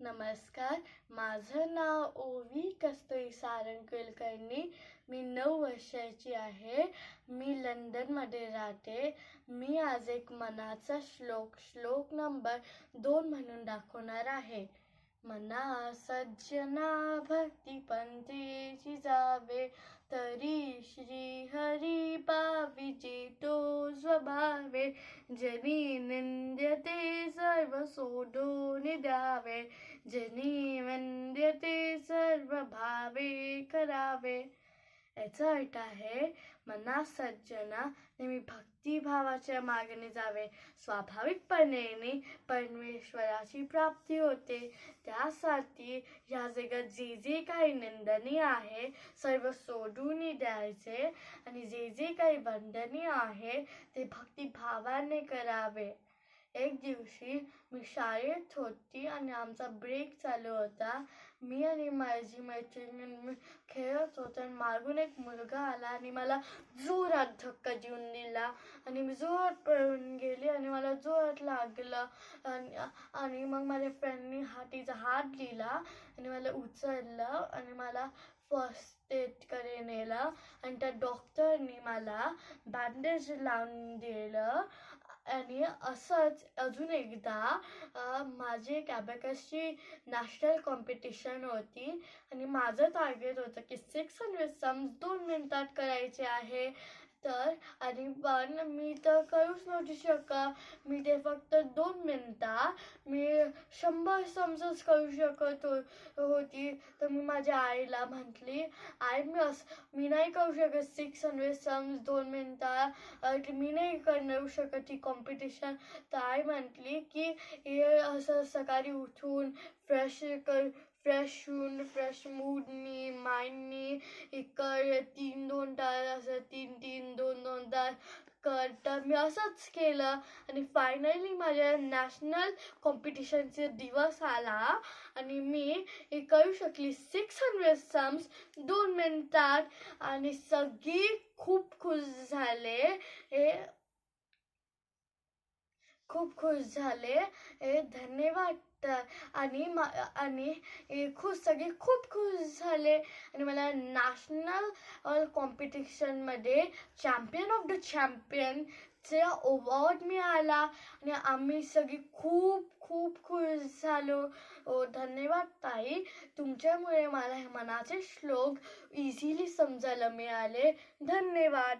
नमस्कार. माझं नाव ओवी कस्तुरी सारंग कुलकर्णी मी नऊ वर्षाची आहे. मी लंडनमध्ये राहते. मी आज एक मनाचा श्लोक श्लोक नंबर दोन म्हणून दाखवणार आहे. मना सज्जना भक्ती पंथेची जावे तरी श्री हरी पाविजे तो स्वभावे. जनी निंद्यते सर्व सोडून द्यावे जनी वंद्यते सर्व भावे करावे. याचा अर्थ आहे मना सज्जना नेहमी भक्तिभावाच्या मार्गाने जावे. स्वाभाविकपणे परमेश्वराची प्राप्ती होते. त्यासाठी ह्या जगात जे जे काही निंदनीय आहे सर्व सोडून द्यायचे आणि जे जे काही वंदनीय आहे ते भक्तिभावाने करावे. एक दिवशी मी शाळेत होती आणि आमचा ब्रेक चालू होता. मी आणि माझी मैत्रिणी मी खेळत होतो आणि मागून एक मुलगा आला आणि मला जोरात धक्का देऊन दिला. आणि मी जोरात पळून गेली आणि मला जोरात लागलं. आणि आणि मग माझ्या फ्रेंडनी हा तिचा हात दिला आणि मला उचललं आणि मला फर्स्ट एडकडे नेलं. आणि त्या डॉक्टरनी मला बँडेज लावून दिलं. आणि असंच अजून एकदा माझी एक ॲबॅकसची नॅशनल कॉम्पिटिशन होती आणि माझं टार्गेट होतं की सिक्स हंड्रेड सम्स दोन मिनिटात करायचे आहे. तर आणि पण मी तर करूच नव्हती शका मी ते फक्त दोन मिनटात मी शंभर समजच करू शकत हो होती. तर मी माझ्या आईला म्हटली आई मी असं मी नाही करू शकत सिक्स हंड्रेड सम्स दोन मिनटात की मी नाही करू शकत ही कॉम्पिटिशन तर आई म्हटली की हे असं सकाळी उठून फ्रेश कर फ्रेश होऊन फ्रेश मूडनी माइंडनी इकडे तीन दोन तास असं तीन तीन कर तर मी असंच केलं आणि फायनली माझ्या नॅशनल कॉम्पिटिशनचे दिवस आला आणि मी हे करू शकली सिक्स हंड्रेड सम्स दोन मिनिटात आणि सगळी खूप खुश झाले. हे खूप खुश झाले. हे धन्यवाद. तर आणि मा आणि हे खुश सगळे खूप खुश झाले. आणि मला नॅशनल कॉम्पिटिशनमध्ये चॅम्पियन ऑफ द चॅम्पियनचे अवॉर्ड मिळाला. आणि आम्ही सगळी खूप खूप खुश झालो. ओ धन्यवाद ताई. तुमच्यामुळे मला हे मनाचे श्लोक इझिली समजायला मिळाले. धन्यवाद.